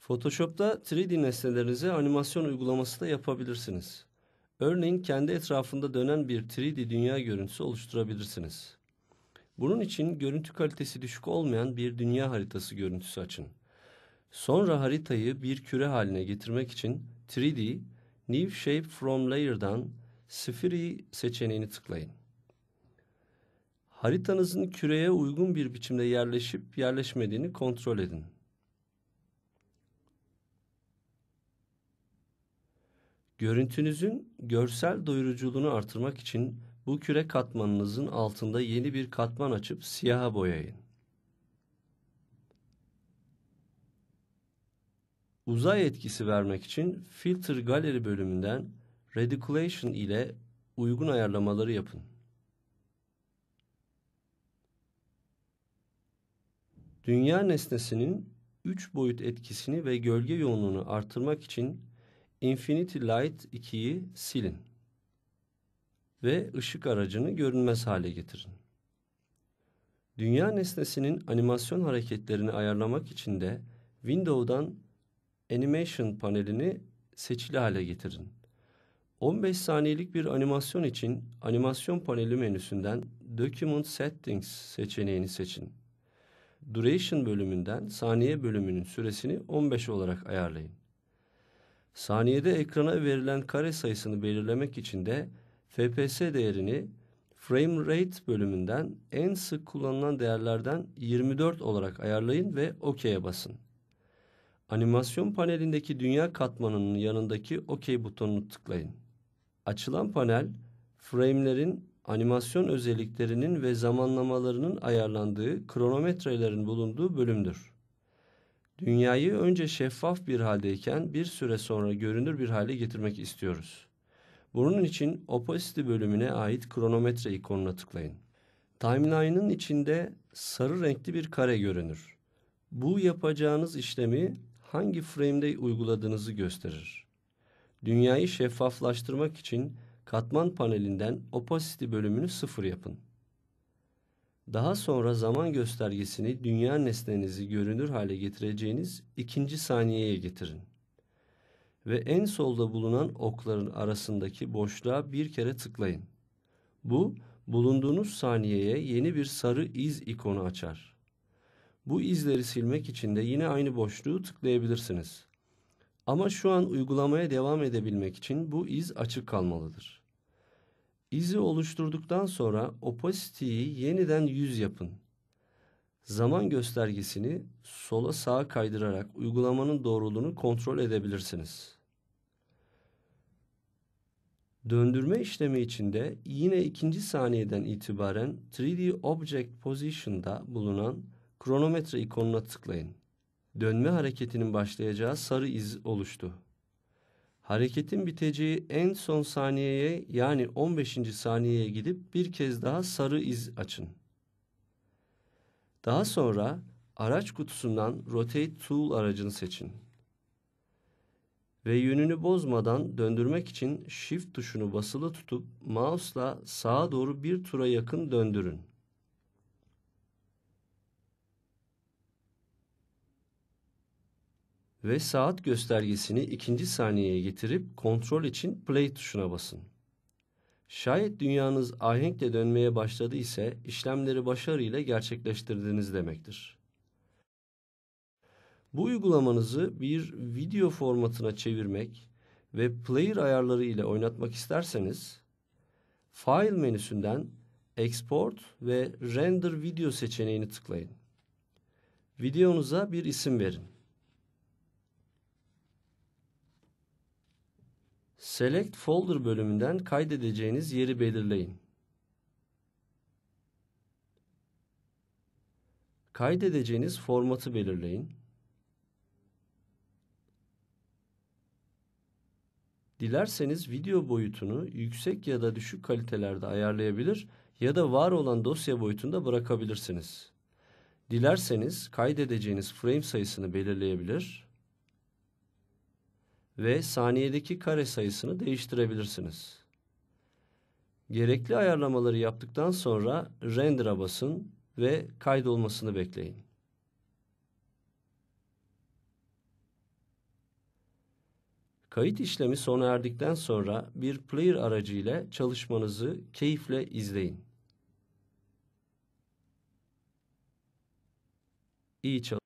Photoshop'ta 3D nesnelerinize animasyon uygulaması da yapabilirsiniz. Örneğin kendi etrafında dönen bir 3D dünya görüntüsü oluşturabilirsiniz. Bunun için görüntü kalitesi düşük olmayan bir dünya haritası görüntüsü açın. Sonra haritayı bir küre haline getirmek için 3D New Shape from Layer'dan Sphere seçeneğini tıklayın. Haritanızın küreye uygun bir biçimde yerleşip yerleşmediğini kontrol edin. Görüntünüzün görsel doyuruculuğunu artırmak için bu küre katmanınızın altında yeni bir katman açıp siyaha boyayın. Uzay etkisi vermek için Filter Gallery bölümünden Rediculation ile uygun ayarlamaları yapın. Dünya nesnesinin 3 boyut etkisini ve gölge yoğunluğunu artırmak için Infinity Light 2'yi silin ve ışık aracını görünmez hale getirin. Dünya nesnesinin animasyon hareketlerini ayarlamak için de Window'dan Animation panelini seçili hale getirin. 15 saniyelik bir animasyon için animasyon paneli menüsünden Document Settings seçeneğini seçin. Duration bölümünden saniye bölümünün süresini 15 olarak ayarlayın. Saniyede ekrana verilen kare sayısını belirlemek için de FPS değerini Frame Rate bölümünden en sık kullanılan değerlerden 24 olarak ayarlayın ve OK'ye basın. Animasyon panelindeki dünya katmanının yanındaki OK butonunu tıklayın. Açılan panel, frame'lerin animasyon özelliklerinin ve zamanlamalarının ayarlandığı kronometrelerin bulunduğu bölümdür. Dünyayı önce şeffaf bir haldeyken bir süre sonra görünür bir hale getirmek istiyoruz. Bunun için opacity bölümüne ait kronometre ikonuna tıklayın. Timeline'ın içinde sarı renkli bir kare görünür. Bu yapacağınız işlemi hangi frame'de uyguladığınızı gösterir. Dünyayı şeffaflaştırmak için katman panelinden opacity bölümünü sıfır yapın. Daha sonra zaman göstergesini dünya nesnenizi görünür hale getireceğiniz ikinci saniyeye getirin. Ve en solda bulunan okların arasındaki boşluğa bir kere tıklayın. Bu, bulunduğunuz saniyeye yeni bir sarı iz ikonu açar. Bu izleri silmek için de yine aynı boşluğu tıklayabilirsiniz. Ama şu an uygulamaya devam edebilmek için bu iz açık kalmalıdır. İzi oluşturduktan sonra opacity'yi yeniden 100 yapın. Zaman göstergesini sola sağa kaydırarak uygulamanın doğruluğunu kontrol edebilirsiniz. Döndürme işlemi içinde yine ikinci saniyeden itibaren 3D Object Position'da bulunan kronometre ikonuna tıklayın. Dönme hareketinin başlayacağı sarı iz oluştu. Hareketin biteceği en son saniyeye yani 15. saniyeye gidip bir kez daha sarı iz açın. Daha sonra araç kutusundan Rotate Tool aracını seçin. Ve yönünü bozmadan döndürmek için Shift tuşunu basılı tutup mouse'la sağa doğru bir tura yakın döndürün. Ve saat göstergesini ikinci saniyeye getirip kontrol için play tuşuna basın. Şayet dünyanız ahenkle dönmeye başladı ise işlemleri başarıyla gerçekleştirdiğiniz demektir. Bu uygulamanızı bir video formatına çevirmek ve player ayarları ile oynatmak isterseniz File menüsünden Export ve Render Video seçeneğini tıklayın. Videonuza bir isim verin. Select Folder bölümünden kaydedeceğiniz yeri belirleyin. Kaydedeceğiniz formatı belirleyin. Dilerseniz video boyutunu yüksek ya da düşük kalitelerde ayarlayabilir ya da var olan dosya boyutunda bırakabilirsiniz. Dilerseniz kaydedeceğiniz frame sayısını belirleyebilir ve saniyedeki kare sayısını değiştirebilirsiniz. Gerekli ayarlamaları yaptıktan sonra render'a basın ve kaydolmasını bekleyin. Kayıt işlemi sona erdikten sonra bir player aracı ile çalışmanızı keyifle izleyin. İyi çalışmalar.